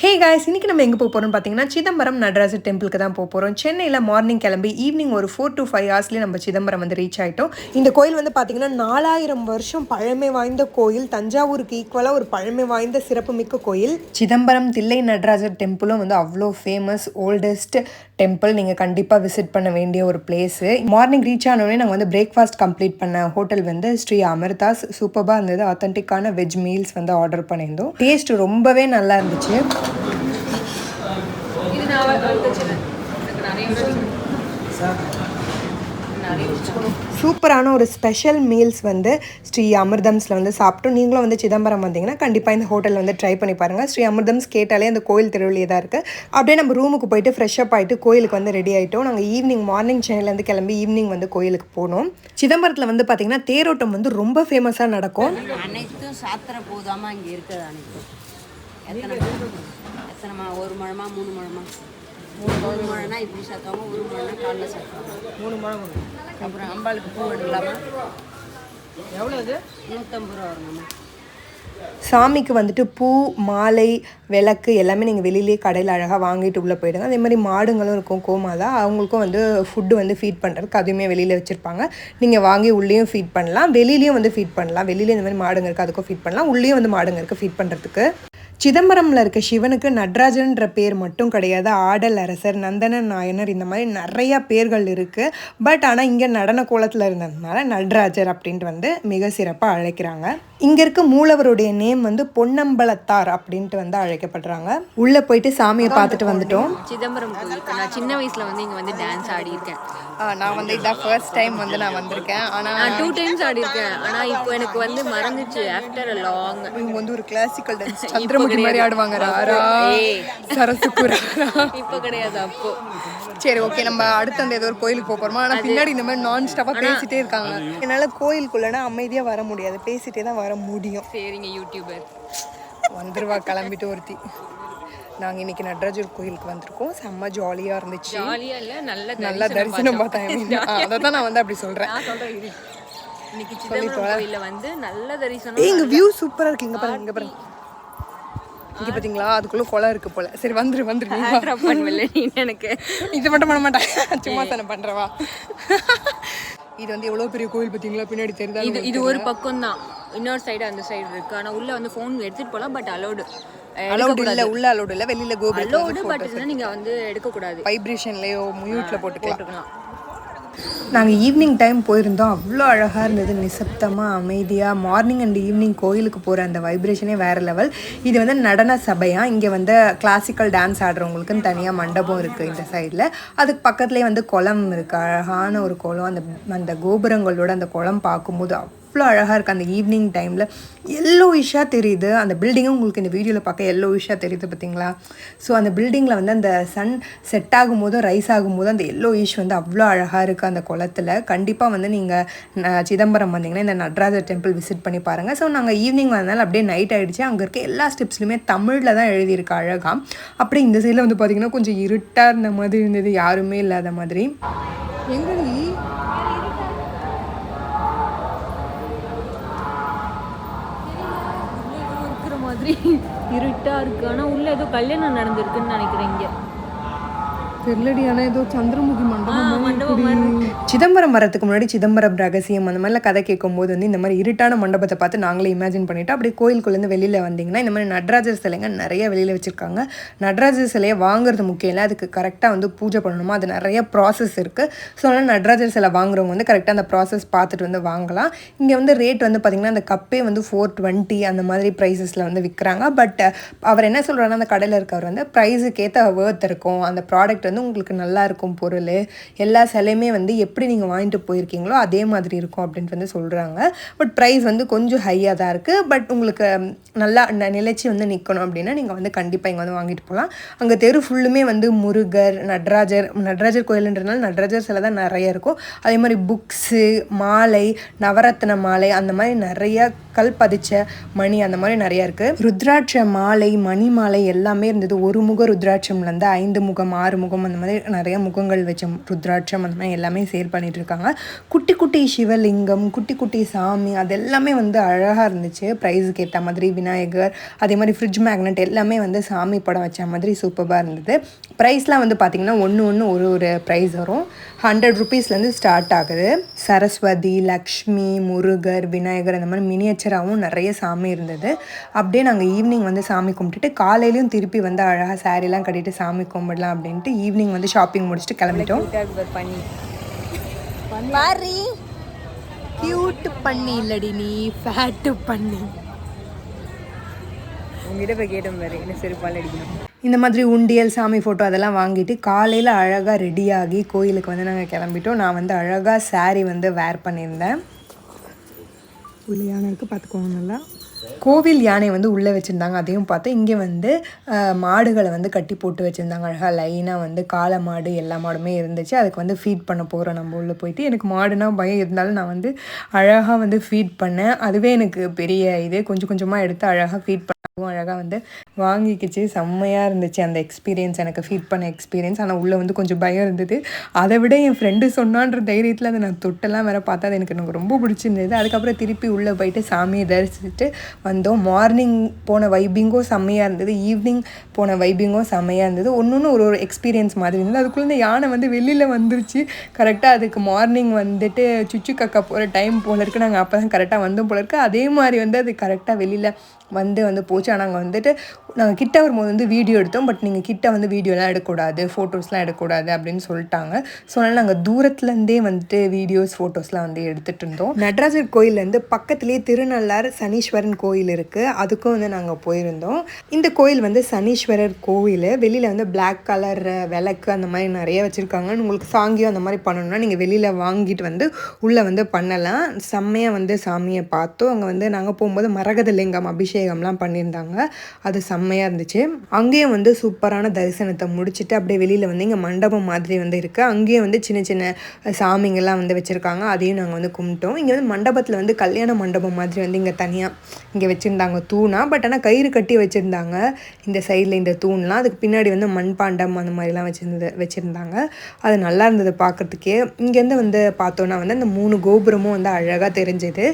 Hey guys இன்றைக்கி நம்ம எங்கே போக போகிறோம்னு பார்த்தீங்கன்னா சிதம்பரம் நடராஜர் டெம்பிளுக்கு தான் போக போகிறோம் சென்னையில் மார்னிங் கிளம்பி ஈவினிங் ஒரு ஃபோர் டு ஃபைவ் ஹவர்ஸ்லேயே நம்ம சிதம்பரம் வந்து ரீச் ஆகிட்டோம் இந்த கோயில் வந்து பார்த்திங்கன்னா நாலாயிரம் வருஷம் பழமை வாய்ந்த கோயில். தஞ்சாவூருக்கு ஈக்குவலாக ஒரு பழமை வாய்ந்த சிறப்புமிக்க கோயில். சிதம்பரம் தில்லை நடராஜர் டெம்பிளும் வந்து அவ்வளோ ஃபேமஸ் ஓல்டஸ்ட் டெம்பிள் நீங்கள் கண்டிப்பாக விசிட் பண்ண வேண்டிய ஒரு பிளேஸு மார்னிங் ரீச் ஆனோடனே நாங்கள் வந்து பிரேக்ஃபாஸ்ட் கம்ப்ளீட் பண்ண ஹோட்டல் வந்து ஸ்ரீ அமிர்தாஸ். சூப்பராக இருந்தது. ஆத்தென்டிக்கான வெஜ் மீல்ஸ் வந்து ஆர்டர் பண்ணியிருந்தோம். டேஸ்ட் ரொம்பவே நல்லா இருந்துச்சு இது நான் அவ- அவளுக்கு வச்சிடுறேன். எனக்கு நிறைய விஷயம் நிறைய விஷயம் சூப்பரான ஒரு ஸ்பெஷல் மீல்ஸ் வந்து ஸ்ரீ அமிர்தம்ஸில் வந்து சாப்பிட்டோம். நீங்களும் வந்து சிதம்பரம் வந்தீங்கன்னா கண்டிப்பாக இந்த ஹோட்டலில் வந்து ட்ரை பண்ணி பாருங்கள் ஸ்ரீ அமிர்தம்ஸ் கேட்டாலே அந்த கோயில் திருவிழியே தான் இருக்குது அப்படியே நம்ம ரூமுக்கு போயிட்டு ஃப்ரெஷ்அப் ஆகிட்டு கோயிலுக்கு வந்து ரெடி ஆகிட்டோம் நாங்கள் ஈவினிங் மார்னிங் சென்னையிலேருந்து கிளம்பி ஈவினிங் வந்து கோயிலுக்கு போனோம். சிதம்பரத்தில் வந்து பார்த்திங்கன்னா தேரோட்டம் வந்து ரொம்ப ஃபேமஸாக நடக்கும். அனைத்தும் சாத்திர போதாம இங்க இருக்குது அனைத்தும். எத்தனை எத்தனை மழை ஒரு முழமா மூணு முழமா? ஒரு முழனா இப்படி சாத்துவாங்க ஒரு முழனா காலைல சாத்துவாங்க மூணு மழை அப்புறம் அம்பாளுக்கு பூ எடுக்கலாமா? எவ்வளோ அது? நூற்றம்பது ரூபா வருங்கம்மா சாமிக்கு வந்துட்டு பூ மாலை விளக்கு எல்லாமே நீங்கள் வெளியிலேயே கடையில் அழகாக வாங்கிட்டு உள்ளே போயிடுங்க. அதே மாதிரி மாடுங்களும் இருக்கும் கோமாதா. அவங்களுக்கும் வந்து ஃபுட்டு வந்து ஃபீட் பண்ணுறதுக்கு அதுவுமே வெளியில் வச்சுருப்பாங்க. நீங்கள் வாங்கி உள்ளேயும் ஃபீட் பண்ணலாம் வெளியிலையும் வந்து ஃபீட் பண்ணலாம். வெளியில இந்த மாதிரி மாடுங்க இருக்குது அதுக்கும் ஃபீட் பண்ணலாம். உள்ளேயும் வந்து மாடுங்க இருக்குது ஃபீட் பண்ணுறதுக்கு சிதம்பரம்ல இருக்க சிவனுக்கு நடராஜன்ற பேர் மட்டும் கிடையாது. ஆடல் அரசர் நந்தன நாயனர் இந்த மாதிரி நிறைய பேர்கள் இருக்குது பட் ஆனால் இங்கே நடன கோலத்தில் இருந்ததுனால நடராஜர் அப்படின்ட்டு வந்து மிக சிறப்பாக அழைக்கிறாங்க. இங்கே இருக்க மூலவருடைய நேம் வந்து பொன்னம்பலத்தார் அப்படின்ட்டு வந்து அழைக்கப்படுறாங்க. உள்ளே போயிட்டு சாமியை பார்த்துட்டு வந்துட்டோம். சிதம்பரம் கோயிலுக்கு நான் சின்ன வயசுல வந்து இங்க வந்து டான்ஸ் ஆடி இருக்கேன் நான் வந்து இதான் ஃபர்ஸ்ட் டைம் வந்து நான் வந்திருக்கேன். ஆனால் நான் டூ டைம்ஸ் ஆடி இருக்கேன் ஆனா இப்போ எனக்கு வந்து மறந்துச்சு. ஆஃப்டர் லாங் இவங்க வந்து ஒரு கிளாசிக்கல் டான்ஸ் சந்திரமுகி மாதிரி ஆடுவாங்க ராரா சரசுக்குரா இப்போ கிடையாது அப்போ. சரி ஓகே நம்ம அடுத்து அந்த ஏதோ ஒரு கோயிலுக்கு போறோமா? ஆனால் பின்னாடி இந்த மாதிரி நான் ஸ்டாப்பாக பேசிட்டே இருக்காங்க. என்னால் கோயிலுக்குள்ளனா அமைதியாக வர முடியாது. பேசிட்டே தான் வர முடியும். சரிங்க யூடியூபர் வந்துருவா கிளம்பிட்டு ஒருத்தி. நாங்கள் இன்னைக்கு நடராஜர் கோயிலுக்கு வந்திருக்கோம். செம்ம ஜாலியாக இருந்துச்சு. ஜாலியா இல்ல நல்ல நல்லா தரிசனம் பார்த்தேன் அதை தான் நான் வந்து அப்படி சொல்கிறேன் நான் சொல்றேன் இரு. இன்னைக்கு சிதம்பரம் கோயில்ல வந்து நல்ல தரிசனம் இங்கே வியூ சூப்பராக இருக்கு. இங்கே பாருங்க இங்கே பாருங்க. இங்கே பார்த்தீங்களா அதுக்குள்ளே குளம் இருக்கு போல. சரி வந்துரு வந்துரு. ட்ராப் பண்ணுவல நீ எனக்கு. இது மட்டும் பண்ண மாட்டேன். சும்மா தானே பண்ணுறவா இது வந்து எவ்வளோ பெரிய கோயில் பார்த்தீங்களா பின்னாடி தெரியுதா இது இது ஒரு பக்கம் தான் இன்னொரு சைடு அந்த சைடு இருக்கு. ஆனா உள்ள வந்து ஃபோன் எடுத்துட்டு போலாம் பட் அலௌடு அலௌடு இல்லை உள்ள அலௌடு இல்லை. வெளியில் கோபுரம் அலௌடு பட் நீங்க வந்து எடுக்க கூடாது. வைப்ரேஷன்லேயோ மியூட்டில் போட்டுக்கலாம். போட்டுக்கலாம். நாங்கள் ஈவினிங் டைம் போயிருந்தோம். அவ்வளோ அழகாக இருந்தது. நிசப்தமாக அமைதியாக மார்னிங் அண்ட் ஈவினிங் கோயிலுக்கு போகிற அந்த வைப்ரேஷனே வேறு லெவல் இது வந்து நடன சபையாக இங்கே வந்து கிளாசிக்கல் டான்ஸ் ஆடுறவங்களுக்குன்னு தனியாக மண்டபம் இருக்குது இந்த சைடில் அதுக்கு பக்கத்துலேயே வந்து குளம் இருக்குது அழகான ஒரு குளம். அந்த அந்த கோபுரங்களோட அந்த குளம் பார்க்கும்போது அவ்வளோ அழகாக இருக்குது அந்த ஈவினிங் டைமில் எல்லோ விஷாக தெரியுது. அந்த பில்டிங்கும் உங்களுக்கு இந்த வீடியோவில் பார்க்க எல்லோ விஷாக தெரியுது பார்த்தீங்களா ஸோ அந்த பில்டிங்கில் வந்து அந்த சன் செட் ஆகும்போதும் ரைஸ் ஆகும்போதும் அந்த எல்லோ இஷ் வந்து அவ்வளோ அழகாக இருக்குது அந்த குளத்தில். கண்டிப்பாக வந்து நீங்கள் சிதம்பரம் வந்தீங்கன்னா இந்த நடராஜர் டெம்பிள் விசிட் பண்ணி பாருங்கள் ஸோ நாங்கள் ஈவினிங் வந்தனால அப்படியே நைட் ஆகிடுச்சு அங்கே இருக்க எல்லா ஸ்டெப்ஸ்லையுமே தமிழில் தான் எழுதியிருக்கு அழகாக அப்படியே இந்த சைடில் வந்து பார்த்திங்கன்னா கொஞ்சம் இருட்டாக இருந்த மாதிரி இருந்தது. யாருமே இல்லாத மாதிரி. எங்கடி? மாதிரி இருட்டா இருக்கு. ஆனா உள்ள ஏதோ கல்யாணம் நடந்திருக்குன்னு நினைக்கிறேன் இங்க. தெரியலடி ஆனால் ஏதோ சந்திரமுகி மண்டபம் சிதம்பரம் வரதுக்கு முன்னாடி சிதம்பரம் ரகசியம் அந்த மாதிரிலாம் கதை கேட்கும்போது வந்து இந்த மாதிரி இருட்டான மண்டபத்தை பார்த்து நாங்களே இமேஜின் பண்ணிட்டு அப்படியே கோயிலுக்குள்ளேருந்து வெளியில் வந்தீங்கன்னா இந்த மாதிரி நடராஜர் சிலைங்க நிறைய வெளியில் வச்சுருக்காங்க. நடராஜர் சிலையை வாங்குறது முக்கியம் இல்லை அதுக்கு கரெக்டாக வந்து பூஜை பண்ணணுமா? அது நிறைய ப்ராசஸ் இருக்குது ஸோ அதனால் நடராஜர் சிலை வாங்குறவங்க வந்து கரெக்டாக அந்த ப்ராசஸ் பார்த்துட்டு வந்து வாங்கலாம். இங்கே வந்து ரேட் வந்து பார்த்திங்கன்னா அந்த கப்பே வந்து ஃபோர் டுவெண்ட்டி அந்த மாதிரி ப்ரைஸஸில் வந்து விற்கிறாங்க பட் அவர் என்ன சொல்கிறாருன்னா அந்த கடையில் இருக்கவர் வந்து ப்ரைஸுக்கு ஏற்ற வேர்த் இருக்கும். அந்த ப்ராடக்ட் வந்து உங்களுக்கு நல்லா இருக்கும் பொருள். எல்லா சிலையுமே வந்து எப்படி நீங்கள் வாங்கிட்டு போயிருக்கீங்களோ அதே மாதிரி இருக்கும் அப்படின்ட்டு வந்து சொல்கிறாங்க பட் ப்ரைஸ் வந்து கொஞ்சம் ஹையாக தான் இருக்குது பட் உங்களுக்கு நல்லா ந- வந்து நிற்கணும் அப்படின்னா நீங்கள் வந்து கண்டிப்பாக இங்கே வந்து வாங்கிட்டு போகலாம் அங்கே தெரு ஃபுல்லுமே வந்து முருகர் நடராஜர் நடராஜர் கோயிலுன்றனால நடராஜர் சிலை தான் நிறைய இருக்கும். அதே மாதிரி புக்ஸு மாலை நவரத்ன மாலை அந்த மாதிரி நிறைய கல் பதிச்ச மணி அந்த மாதிரி நிறையா இருக்குது ருத்ராட்ச மாலை மணி மாலை எல்லாமே இருந்தது. ஒரு முக ருத்ராட்சம்லேருந்து ஐந்து முகம் ஆறு முகம் தீபம் அந்த மாதிரி நிறைய முகங்கள் வச்ச ருத்ராட்சம் அந்த மாதிரி எல்லாமே சேல் பண்ணிட்டு இருக்காங்க குட்டி குட்டி சிவலிங்கம் குட்டி குட்டி சாமி அது எல்லாமே வந்து அழகாக இருந்துச்சு. ப்ரைஸுக்கு ஏற்ற மாதிரி விநாயகர் அதே மாதிரி ஃப்ரிட்ஜ் மேக்னெட் எல்லாமே வந்து சாமி படம் வச்ச மாதிரி சூப்பராக இருந்தது. ப்ரைஸ்லாம் வந்து பார்த்திங்கன்னா ஒன்று ஒன்று ஒரு ஒரு ப்ரைஸ் வரும். ஹண்ட்ரட் ருபீஸ்லேருந்து ஸ்டார்ட் ஆகுது. சரஸ்வதி லக்ஷ்மி முருகர் விநாயகர் அந்த மாதிரி மினியேச்சராகவும் நிறைய சாமி இருந்தது. அப்படியே நாங்கள் ஈவினிங் வந்து சாமி கும்பிட்டுட்டு காலையிலையும் திருப்பி வந்து அழகாக சாரீலாம் கட்டிட்டு சாமி கும்பிடலாம் அப்படின்ட்டு ஈவினிங் வந்து ஷாப்பிங் முடிச்சுட்டு கிளம்பிட்டோம். பண்ணி பாரி கியூட் பண்ணி இல்லடி நீ ஃபேட்டு பண்ணி உங்ககிட்ட போய் கேட்டோம் பாரு என்ன செருப்பால் அடிக்கணும். இந்த மாதிரி உண்டியல் சாமி ஃபோட்டோ அதெல்லாம் வாங்கிட்டு காலையில் அழகாக ரெடியாகி கோயிலுக்கு வந்து நாங்கள் கிளம்பிட்டோம். நான் வந்து அழகாக saree வந்து வேர் பண்ணியிருந்தேன். உள்ள யானை இருக்குது பார்த்துக்கோங்க நல்லா. கோவில் யானை வந்து உள்ளே வச்சுருந்தாங்க. அதையும் பார்த்து இங்கே வந்து மாடுகளை வந்து கட்டி போட்டு வச்சுருந்தாங்க. அழகாக லைனாக வந்து காளை மாடு எல்லா மாடுமே இருந்துச்சு. அதுக்கு வந்து ஃபீட் பண்ண போகிறோம் நம்ம உள்ளே போயிட்டு எனக்கு மாடுனா பயம். இருந்தாலும் நான் வந்து அழகாக வந்து ஃபீட் பண்ணேன். அதுவே எனக்கு பெரிய இது. கொஞ்சம் கொஞ்சமாக எடுத்து அழகாக ஃபீட் பண்ண அழகாக வந்து வாங்கிக்கிச்சு. செம்மையாக இருந்துச்சு அந்த எக்ஸ்பீரியன்ஸ் எனக்கு ஃபீட் பண்ண எக்ஸ்பீரியன்ஸ் ஆனால் உள்ளே வந்து கொஞ்சம் பயம் இருந்தது. அதை விட என் ஃப்ரெண்டு சொன்னான்ற தைரியத்தில் அதை நான் தொட்டெல்லாம் வேறு பார்த்தா அது எனக்கு எனக்கு ரொம்ப பிடிச்சிருந்தது. அதுக்கப்புறம் திருப்பி உள்ளே போயிட்டு சாமியை தரிசிச்சுட்டு வந்தோம். மார்னிங் போன வைபிங்கும் செம்மையாக இருந்தது. ஈவினிங் போன வைபிங்கும் செம்மையாக இருந்தது. ஒன்று ஒன்று ஒரு ஒரு எக்ஸ்பீரியன்ஸ் மாதிரி இருந்தது. அதுக்குள்ளே இந்த யானை வந்து வெளியில் வந்துருச்சு. கரெக்டாக அதுக்கு மார்னிங் வந்துட்டு சுச்சு கக்கா போகிற டைம் போல இருக்கு. நாங்கள் அப்போ தான் கரெக்டாக வந்தோம் போல இருக்கு. அதே மாதிரி வந்து அது கரெக்டாக வெளியில் வந்து வந்து போச்சு ஆனால் அங்கே வந்துட்டு நாங்கள் கிட்ட வரும்போது வந்து வீடியோ எடுத்தோம். பட் நீங்கள் கிட்ட வந்து வீடியோலாம் எடுக்கக்கூடாது ஃபோட்டோஸ்லாம் எடுக்கக்கூடாது அப்படின்னு சொல்லிட்டாங்க. ஸோ அதனால் நாங்கள் தூரத்துலேருந்தே வந்துட்டு வீடியோஸ் ஃபோட்டோஸ்லாம் வந்து எடுத்துகிட்டு இருந்தோம். நடராஜர் கோயிலேருந்து பக்கத்துலேயே திருநள்ளார் சனீஸ்வரன் கோயில் இருக்குது அதுக்கும் வந்து நாங்கள் போயிருந்தோம். இந்த கோயில் வந்து சனீஸ்வரர் கோயில். வெளியில் வந்து பிளாக் கலர் விளக்கு அந்த மாதிரி நிறைய வச்சுருக்காங்க. உங்களுக்கு சாங்கியம் அந்த மாதிரி பண்ணணும்னா நீங்கள் வெளியில் வாங்கிட்டு வந்து உள்ளே வந்து பண்ணலாம். செம்மையாக வந்து சாமியை பார்த்தோம். அங்கே வந்து நாங்கள் போகும்போது மரகத லிங்கம் அபிஷேகம்லாம் பண்ணியிருந்தாங்க. அது செம்மையாக இருந்துச்சு. அங்கேயும் வந்து சூப்பரான தரிசனத்தை முடிச்சுட்டு அப்படியே வெளியில் வந்து இங்கே மண்டபம் மாதிரி வந்து இருக்குது அங்கேயும் வந்து சின்ன சின்ன சாமிங்கெல்லாம் வந்து வச்சுருக்காங்க. அதையும் நாங்கள் வந்து கும்பிட்டோம். இங்கே வந்து மண்டபத்தில் வந்து கல்யாண மண்டபம் மாதிரி வந்து இங்கே தனியாக இங்கே வச்சுருந்தாங்க தூணாக பட் ஆனால் கயிறு கட்டி வச்சுருந்தாங்க. இந்த சைடில் இந்த தூண்லாம். அதுக்கு பின்னாடி வந்து மண்பாண்டம் அந்த மாதிரிலாம் வச்சுருந்தது வச்சுருந்தாங்க. அது நல்லா இருந்தது பார்க்குறதுக்கே இங்கேருந்து வந்து பார்த்தோன்னா வந்து அந்த மூணு கோபுரமும் வந்து அழகாக தெரிஞ்சுது.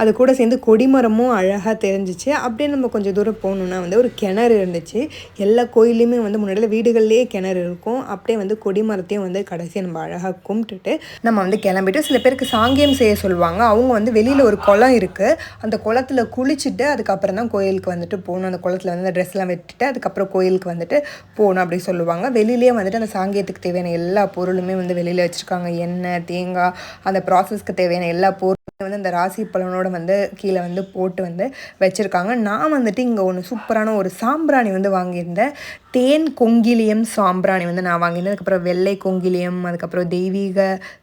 அது கூட சேர்ந்து கொடிமரமும் அழகாக தெரிஞ்சிச்சு. அப்படியே நம்ம கொஞ்சம் தூரம் போகணுன்னா வந்து ஒரு கிணறு கிணறு இருந்துச்சு. எல்லா கோயிலையுமே வந்து முன்னாடி வீடுகள்லேயே கிணறு இருக்கும். அப்படியே வந்து கொடிமரத்தையும் வந்து கடைசியாக நம்ம அழகாக கும்பிட்டுட்டு நம்ம வந்து கிளம்பிட்டு சில பேருக்கு சாங்கியம் செய்ய சொல்லுவாங்க. அவங்க வந்து வெளியில் ஒரு குளம் இருக்குது அந்த குளத்துல குளிச்சுட்டு அதுக்கப்புறம் தான் கோயிலுக்கு வந்துட்டு போகணும். அந்த குளத்துல வந்து அந்த ட்ரெஸ்லாம் வெட்டிட்டு அதுக்கப்புறம் கோயிலுக்கு வந்துட்டு போகணும் அப்படி சொல்லுவாங்க. வெளியிலேயே வந்துட்டு அந்த சாங்கியத்துக்கு தேவையான எல்லா பொருளுமே வந்து வெளியில் வச்சுருக்காங்க. எண்ணெய் தேங்காய் அந்த ப்ராசஸ்க்கு தேவையான எல்லா பொருளுமே வந்து அந்த ராசி பலனோட வந்து கீழே வந்து போட்டு வந்து வச்சுருக்காங்க. நான் வந்துட்டு இங்கே ஒன்று சூப்பரான ஒரு சாம்பிராணி வந்து வாங்கியிருந்தேன் தேன் கொங்கிலியம் சாம்பிராணி வந்து நான் வாங்கியிருந்தேன் அதுக்கப்புறம் வெள்ளை கொங்கிலியம் அதுக்கப்புறம் தெய்வீக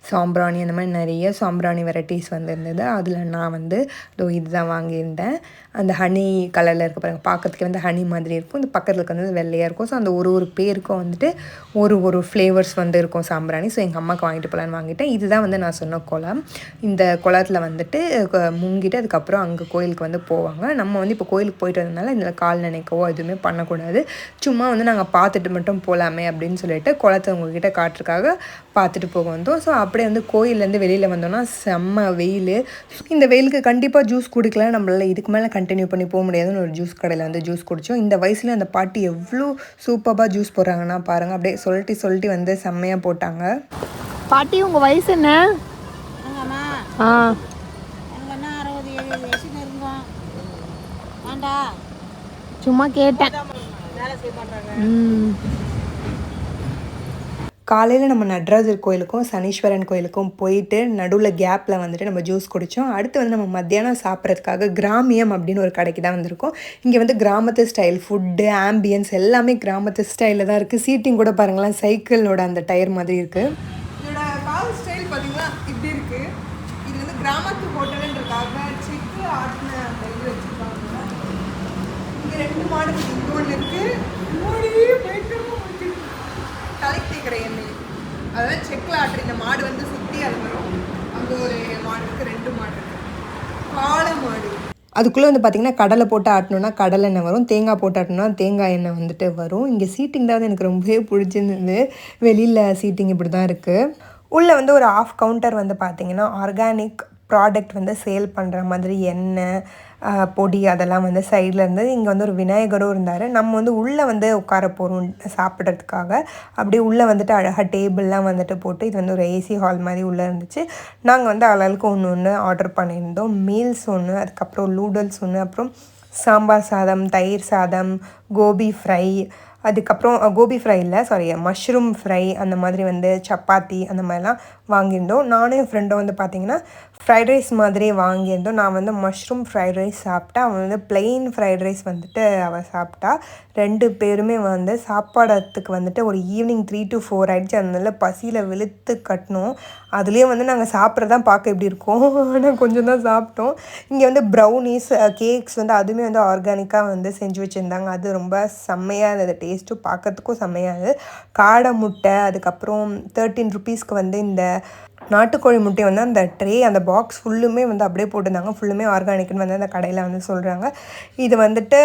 சாம்பிராணி அந்த மாதிரி நிறைய சாம்பிராணி வெரைட்டிஸ் வந்து இருந்தது அதில் நான் வந்து இதோ இதுதான் வாங்கியிருந்தேன். அந்த ஹனி கலரில் இருக்க பாருங்க பார்க்கறதுக்கு வந்து ஹனி மாதிரி இருக்கும். இந்த பக்கத்தில் இருக்கிறது வந்து வெள்ளையாக இருக்கும். ஸோ அந்த ஒரு ஒரு பேருக்கும் வந்துட்டு ஒரு ஒரு ஃப்ளேவர்ஸ் வந்து இருக்கும் சாம்பிராணி. ஸோ எங்கள் அம்மாவுக்கு வாங்கிட்டு போகலான்னு வாங்கிட்டேன். இதுதான் வந்து நான் சொன்ன குளம். இந்த குளத்தில் வந்துட்டு முங்கிட்டு அதுக்கப்புறம் அங்கே கோயிலுக்கு வந்து போவாங்க. நம்ம வந்து இப்போ கோயிலுக்கு போயிட்டு வந்ததுனால இதில் கால் நினைக்கவோ எதுவுமே பண்ணக்கூடாது. சும்மா வந்து நாங்கள் பார்த்துட்டு மட்டும் போகலாமே அப்படின்னு சொல்லிட்டு குளத்தை உங்ககிட்ட காட்டுறதுக்காக பார்த்துட்டு போக வந்தோம். ஸோ அப்படியே வந்து கோயிலேருந்து வெளியில் வந்தோம்னா செம்ம வெயில். இந்த வெயிலுக்கு கண்டிப்பாக ஜூஸ் குடிக்கலாம். நம்மளால இதுக்கு மேலே கண்டினியூ பண்ணி போக முடியாதுன்னு ஒரு ஜூஸ் கடையில் வந்து ஜூஸ் குடித்தோம் இந்த வயசுல அந்த பாட்டி எவ்வளோ சூப்பராக ஜூஸ் போடுறாங்கன்னா பாருங்கள் அப்படியே சொல்லிட்டு சொல்லிட்டு வந்து செம்மையாக போட்டாங்க. பாட்டி உங்க வயசு என்ன? ஆ. சும்மா கேட்டேன். காலையில் நம்ம நடராஜர் கோயிலுக்கும் சனீஸ்வரன் கோயிலுக்கும் போயிட்டு நடுவில் கேப்பில் வந்துட்டு நம்ம ஜூஸ் குடித்தோம் அடுத்து வந்து நம்ம மத்தியானம் சாப்பிட்றதுக்காக கிராமியம் அப்படின்னு ஒரு கடைக்கு தான் வந்திருக்கோம். இங்கே வந்து கிராமத்து ஸ்டைல் ஃபுட்டு ஆம்பியன்ஸ் எல்லாமே கிராமத்து ஸ்டைலில் தான் இருக்குது சீட்டிங் கூட பாருங்களேன் சைக்கிளோட அந்த டயர் மாதிரி இருக்குது இதோட கால் ஸ்டைல் பார்த்தீங்கன்னா இப்படி இருக்குது இது வந்து கிராமத்து ஹோட்டலுன்றக்காக செக்கு ஆட்டின அந்த இது வச்சுருக்காங்க இங்கே ரெண்டு மாடு இங்கே ஒன்று இருக்குது தலைக்கு தேய்க்கிற எண்ணெய். அதெல்லாம் செக்கில் ஆட்டுற இந்த மாடு வந்து சுற்றி அது வரும். அங்கே ஒரு மாடு இருக்குது ரெண்டு மாடு இருக்குது காளை மாடு. அதுக்குள்ளே வந்து பார்த்திங்கன்னா கடலை போட்டு ஆட்டணும்னா கடலை எண்ணெய் வரும் தேங்காய் போட்டு ஆட்டணும்னா தேங்காய் எண்ணெய் வந்துட்டு வரும். இங்கே சீட்டிங் தான் எனக்கு ரொம்பவே பிடிச்சிருந்தது. வெளியில் சீட்டிங் இப்படி தான் இருக்குது உள்ளே வந்து ஒரு ஆஃப் கவுண்டர் வந்து பார்த்திங்கன்னா ஆர்கானிக் ப்ராடக்ட் வந்து சேல் பண்ணுற மாதிரி எண்ணெய் பொடி அதெல்லாம் வந்து சைடில் இருந்தது இங்கே வந்து ஒரு விநாயகரும் இருந்தார். நம்ம வந்து உள்ளே வந்து உட்கார போகிறோம் சாப்பிட்றதுக்காக. அப்படியே உள்ளே வந்துட்டு அழகாக டேபிள்லாம் வந்துட்டு போட்டு இது வந்து ஒரு ஏசி ஹால் மாதிரி உள்ளே இருந்துச்சு. நாங்கள் வந்து அளவுக்கு ஒன்று ஒன்று ஆர்டர் பண்ணியிருந்தோம். மீல்ஸ் ஒன்று அதுக்கப்புறம் லூடல்ஸ் ஒன்று அப்புறம் சாம்பார் சாதம் தயிர் சாதம் கோபி ஃப்ரை அதுக்கப்புறம் கோபி ஃப்ரை இல்லை சாரி மஷ்ரூம் ஃப்ரை அந்த மாதிரி வந்து சப்பாத்தி அந்த மாதிரிலாம் வாங்கியிருந்தோம். நானும் என் ஃப்ரெண்டும் வந்து பார்த்திங்கன்னா ஃப்ரைட் ரைஸ் மாதிரி வாங்கியிருந்தோம். நான் வந்து மஷ்ரூம் ஃப்ரைட் ரைஸ் சாப்பிட்டா அவன் வந்து பிளெயின் ஃப்ரைட் ரைஸ் வந்துட்டு அவள் சாப்பிட்டா. ரெண்டு பேருமே வந்து சாப்பாடத்துக்கு வந்துட்டு ஒரு ஈவினிங் த்ரீ டு ஃபோர் ஆகிடுச்சு அதனால பசியில் வெளுத்து கட்டணும் அதுலேயும் வந்து நாங்கள் சாப்பிட்றதான் பார்க்க எப்படி இருக்கும். ஆனால் கொஞ்சம் தான் சாப்பிட்டோம். இங்கே வந்து ப்ரௌனிஸ் கேக்ஸ் வந்து அதுவுமே வந்து ஆர்கானிக்காக வந்து செஞ்சு வச்சுருந்தாங்க. அது ரொம்ப செம்மையாக இருந்தது. டேஸ்ட்டும் பார்க்கறதுக்கும் செம்மையாக இருந்தது. காடை முட்டை அதுக்கப்புறம் தேர்ட்டீன் ருபீஸ்க்கு வந்து இந்த நாட்டுக்கோழி முட்டை வந்து அந்த ட்ரே அந்த பாக்ஸ் ஃபுல்லுமே வந்து அப்படியே போட்டிருந்தாங்க. ஃபுல்லுமே ஆர்கானிக்னு வந்து அந்த கடையில் வந்து சொல்கிறாங்க இது வந்துட்டு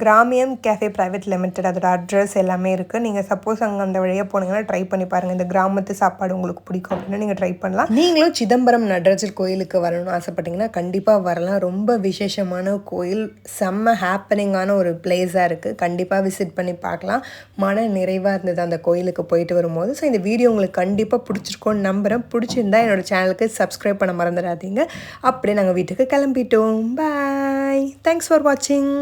கிராமியம் கேஃபே ப்ரைவேட் லிமிடெட் அதோட அட்ரஸ் எல்லாமே இருக்குது நீங்கள் சப்போஸ் அங்கே அந்த வழியாக போனீங்கன்னா ட்ரை பண்ணி பாருங்கள் இந்த கிராமத்து சாப்பாடு உங்களுக்கு பிடிக்கும் அப்படின்னா நீங்கள் ட்ரை பண்ணலாம். நீங்களும் சிதம்பரம் நடராஜர் கோயிலுக்கு வரணும்னு ஆசைப்பட்டீங்கன்னா கண்டிப்பாக வரலாம். ரொம்ப விசேஷமான கோயில் செம்ம ஹாப்பனிங்கான ஒரு பிளேஸாக இருக்குது கண்டிப்பாக விசிட் பண்ணி பார்க்கலாம். மன நிறைவாக இருந்தது அந்த கோயிலுக்கு போயிட்டு வரும்போது. ஸோ இந்த வீடியோ உங்களுக்கு கண்டிப்பாக பிடிச்சிருக்கோன்னு நம்புகிறேன் பிடிச்சிருந்தா என்னோட சேனலுக்கு சப்ஸ்கிரைப் பண்ண மறந்துடாதீங்க. அப்படியே நாங்கள் வீட்டுக்கு கிளம்பிட்டோம். பாய் தேங்க்ஸ் ஃபார் வாட்சிங்